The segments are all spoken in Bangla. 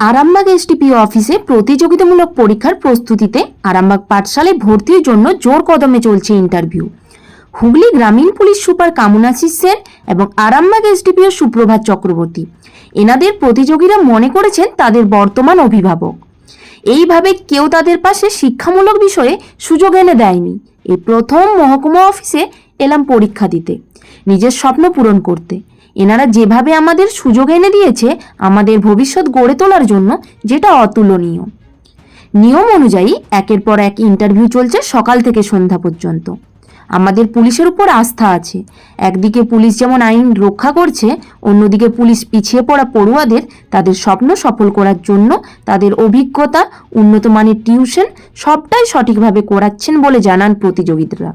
আরামবাগ এসডিপিও অফিসে প্রতিযোগিতামূলক পরীক্ষার প্রস্তুতিতে আরামবাগ পাঠশালায় ভর্তির জন্য জোর কদমে চলছে ইন্টারভিউ। হুগলি গ্রামীণ পুলিশ সুপার কামুনাশিস সেন এবং আরামবাগ এসডিপিও সুপ্রভাত চক্রবর্তী। এনাদের প্রতিযোগীরা মনে করেছেন তাদের বর্তমান অভিভাবক। এইভাবে কেউ তাদের পাশে শিক্ষামূলক বিষয়ে সুযোগ এনে দেয়নি। এই প্রথম মহকুমা অফিসে এলাম পরীক্ষা দিতে। নিজের স্বপ্ন পূরণ করতে। এনারা যেভাবে আমাদের সুযোগ এনে দিয়েছে, আমাদের ভবিষ্যৎ গড়ে তোলার জন্য যেটা অতুলনীয়। নিয়ম অনুযায়ী একের পর এক ইন্টারভিউ চলছে সকাল থেকে সন্ধ্যা পর্যন্ত। আমাদের পুলিশের উপর আস্থা আছে। একদিকে পুলিশ যেমন আইন রক্ষা করছে, অন্যদিকে পুলিশ পিছিয়ে পড়া পড়ুয়াদের তাদের স্বপ্ন সফল করার জন্য তাদের অভিজ্ঞতা উন্নত মানের টিউশন সবটাই সঠিকভাবে করাচ্ছেন বলে জানান প্রতিযোগীরা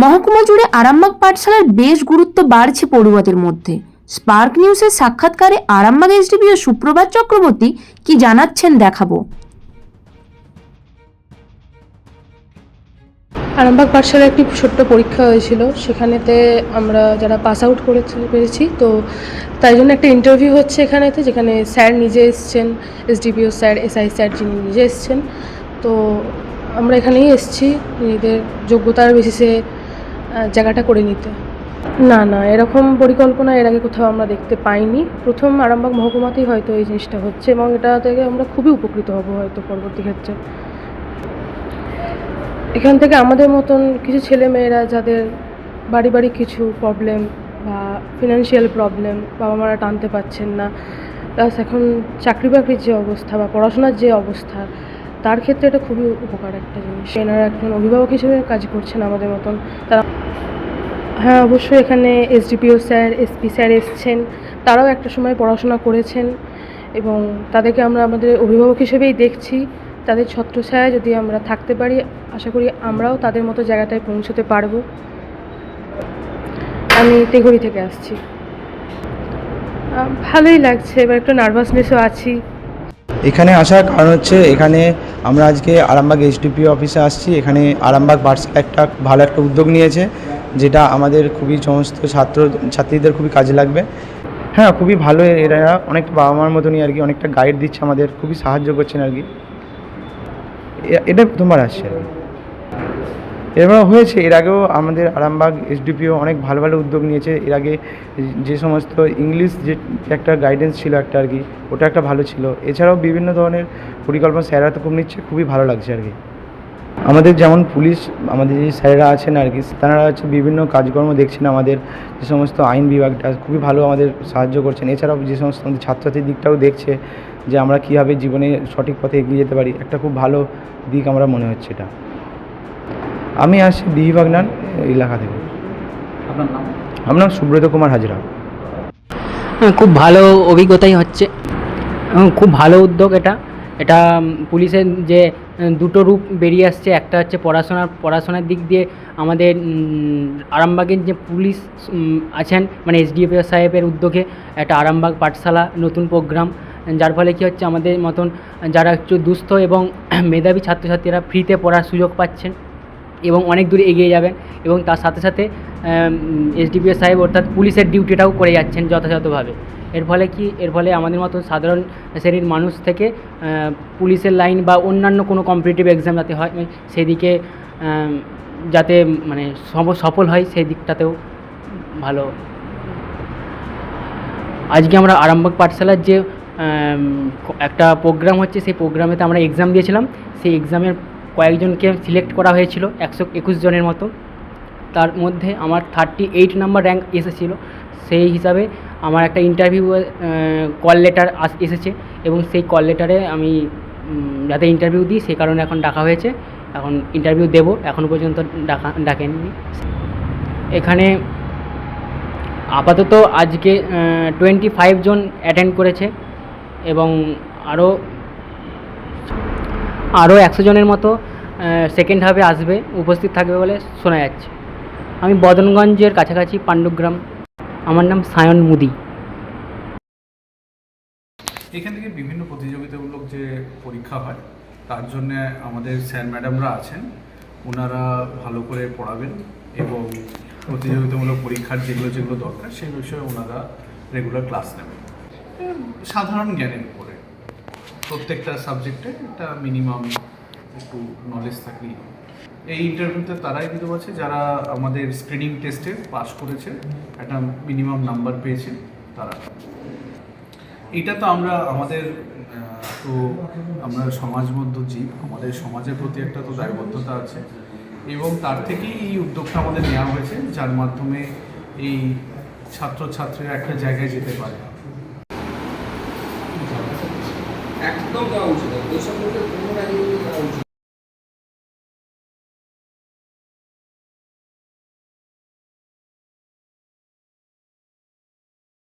মহকুমা জুড়ে আরামবাগ পাঠশালার বেশ গুরুত্ব বাড়ছে পড়ুয়াদের মধ্যে। স্পার্ক নিউজের সাক্ষাৎকারে আরামবাগ এসডিপিও সুপ্রভাত চক্রবর্তী কি জানাচ্ছেন দেখাবো। আরামবাগ পাঠশালায় একটি ছোট্ট পরীক্ষা হয়েছিল। সেখানেতে আমরা যারা পাস আউট করেছি, পেরেছি। তো তাই জন্য একটা ইন্টারভিউ হচ্ছে এখানেতে, যেখানে স্যার নিজে এসছেন এসডিপিও স্যার এসআই স্যার যিনি নিজে এসছেন। তো আমরা এখানেই এসছি। নিজেদের যোগ্যতার বেসিসে জায়গাটা করে নিতে। না না, এরকম পরিকল্পনা এর আগে কোথাও আমরা দেখতে পাইনি। প্রথম আরামবাগ মহকুমাতেই হয়তো এই জিনিসটা হচ্ছে এবং এটা থেকে আমরা খুবই উপকৃত হব হয়তো পরবর্তী ক্ষেত্রে। এখান থেকে আমাদের মতন কিছু ছেলে মেয়েরা যাদের বাড়ি বাড়ি কিছু প্রবলেম বা ফিনান্সিয়াল প্রবলেম বাবা মারা টানতে পারছেন না প্লাস এখন চাকরি বাকরির যে অবস্থা বা পড়াশোনার যে অবস্থা তার ক্ষেত্রে এটা খুবই উপকার একটা জিনিস। এনারা একজন অভিভাবক হিসেবে কাজ করছেন আমাদের মতন। তারা হ্যাঁ অবশ্যই এখানে এসডিপিও স্যার, এসপি স্যার এসছেন। তারাও একটা সময় পড়াশোনা করেছেন এবং তাদেরকে আমরা আমাদের অভিভাবক হিসেবেই দেখছি। তাদের ছত্রছায়ায় যদি আমরা থাকতে পারি, আশা করি আমরাও তাদের মতো জায়গাটায় পৌঁছতে পারব। আমি তেঘড়ি থেকে আসছি। ভালোই লাগছে। এবার একটু নার্ভাসনেসও আছি। এখানে আসার কারণ হচ্ছে এখানে আমরা আজকে আরামবাগ এইচডিপি অফিসে আসছি। এখানে আরামবাগ বার্স একটা ভালো একটা উদ্যোগ নিয়েছে, যেটা আমাদের খুবই সমস্ত ছাত্র, ছাত্রীদের খুবই কাজে লাগবে। হ্যাঁ খুবই ভালো এরা অনেকটা বাবা মার মতনই আর কি, অনেকটা গাইড দিচ্ছে আমাদের, খুবই সাহায্য করছেন আর কি। এটা প্রথমবার আসছে। আর কি এরপর হয়েছে, এর আগেও আমাদের আরামবাগ এসডিপিও অনেক ভালো ভালো উদ্যোগ নিয়েছে। এর আগে যে সমস্ত ইংলিশ যে একটা গাইডেন্স ছিল একটা আর কি, ওটা একটা ভালো ছিল। এছাড়াও বিভিন্ন ধরনের পরিকল্পনা স্যাররা তো খুব নিচ্ছে, খুবই ভালো লাগছে আর কি। আমাদের যেমন পুলিশ, আমাদের যে স্যারেরা আছেন আর কি, তারা হচ্ছে বিভিন্ন কাজকর্ম দেখছেন আমাদের, যে সমস্ত আইন বিভাগটা খুবই ভালো আমাদের সাহায্য করছেন। এছাড়াও যে সমস্ত আমাদের ছাত্রছাত্রীর দিকটাও দেখছে যে আমরা কীভাবে জীবনে সঠিক পথে এগিয়ে যেতে পারি, একটা খুব ভালো দিক আমরা মনে হচ্ছে এটা। আমি আসছি বিহিবাগনান এলাকা থেকে। আপনার নাম? আমার নাম সুব্রত কুমার হাজরা। হ্যাঁ, খুব ভালো অভিজ্ঞতাই হচ্ছে। খুব ভালো উদ্যোগ এটা। এটা পুলিশের যে দুটো রূপ বেরিয়ে আসছে একটা হচ্ছে পড়াশোনার পড়াশোনার দিক দিয়ে আমাদের আরামবাগের যে পুলিশ আছেন মানে এসডিএফ সাহেবের উদ্যোগে একটা আরামবাগ পাঠশালা নতুন প্রোগ্রাম। যার ফলে কী হচ্ছে আমাদের মতন যারা একটু দুস্থ এবং মেধাবী ছাত্রছাত্রীরা ফ্রিতে পড়ার সুযোগ পাচ্ছেন। এবং অনেক দূরে এগিয়ে যাবেন এবং তার সাথে সাথে এসডিপিএস সাহেব অর্থাৎ পুলিশের ডিউটিটাও করে যাচ্ছেন যথাযথভাবে। এর ফলে কি? এর ফলে আমাদের মতো সাধারণ শ্রেণির মানুষ থেকে পুলিশের লাইন বা অন্যান্য কোনো কম্পিটিটিভ এক্সাম যাতে হয়, সেদিকে যাতে মানে সফল হয়, সেই দিকটাতেও ভালো। আজকে আমরা আরামবাগ পাঠশালার যে একটা প্রোগ্রাম হচ্ছে, সেই প্রোগ্রামেতে আমরা এক্সাম দিয়েছিলাম। সেই এক্সামের কয়েকজনকে সিলেক্ট করা হয়েছিল, একশো একুশ জনের মতো। তার মধ্যে আমার থার্টি এইট নাম্বার র্যাঙ্ক এসেছিল। সেই হিসাবে আমার একটা ইন্টারভিউ কল লেটার আস, এসেছে এবং সেই কল লেটারে আমি যাতে ইন্টারভিউ দিই সেই কারণে এখন ডাকা হয়েছে। এখন ইন্টারভিউ দেব এখনও পর্যন্ত ডাকা, ডাকেননি। এখানে আপাতত আজকে টোয়েন্টি ফাইভ জন অ্যাটেন্ড করেছে এবং আরও আরও একশো জনের মতো সেকেন্ড হাফে আসবে, উপস্থিত থাকবে বলে শোনা যাচ্ছে। আমি বদনগঞ্জের কাছাকাছি পাণ্ডুগ্রাম। আমার নাম সায়ন মুদি। এখান থেকে বিভিন্ন প্রতিযোগিতামূলক যে পরীক্ষা হয়, তার জন্য আমাদের স্যার ম্যাডামরা আছেন। ওনারা ভালো করে পড়াবেন এবং প্রতিযোগিতামূলক পরীক্ষার যেগুলো যেগুলো দরকার, সেই বিষয়ে ওনারা রেগুলার ক্লাস নেবেন। সাধারণ জ্ঞানের উপরে। প্রত্যেকটা সাবজেক্টে একটা মিনিমাম একটু নলেজ থাকলেই হবে। এই ইন্টারভিউতে তারাই কিন্তু আছে, যারা আমাদের স্ক্রিনিং টেস্টে পাস করেছে, একটা মিনিমাম নাম্বার পেয়েছে, তারা। এটা তো আমরা, আমাদের তো আমরা সমাজবদ্ধ জীব, আমাদের সমাজের প্রতি একটা তো দায়বদ্ধতা আছে। এবং তার থেকেই এই উদ্যোগটা আমাদের নেওয়া হয়েছে, যার মাধ্যমে এই ছাত্রছাত্রীরা একটা জায়গায় যেতে পারে। একদম দেওয়া উচিত ওইসব কোনো রাজনীতি দেওয়া উচিত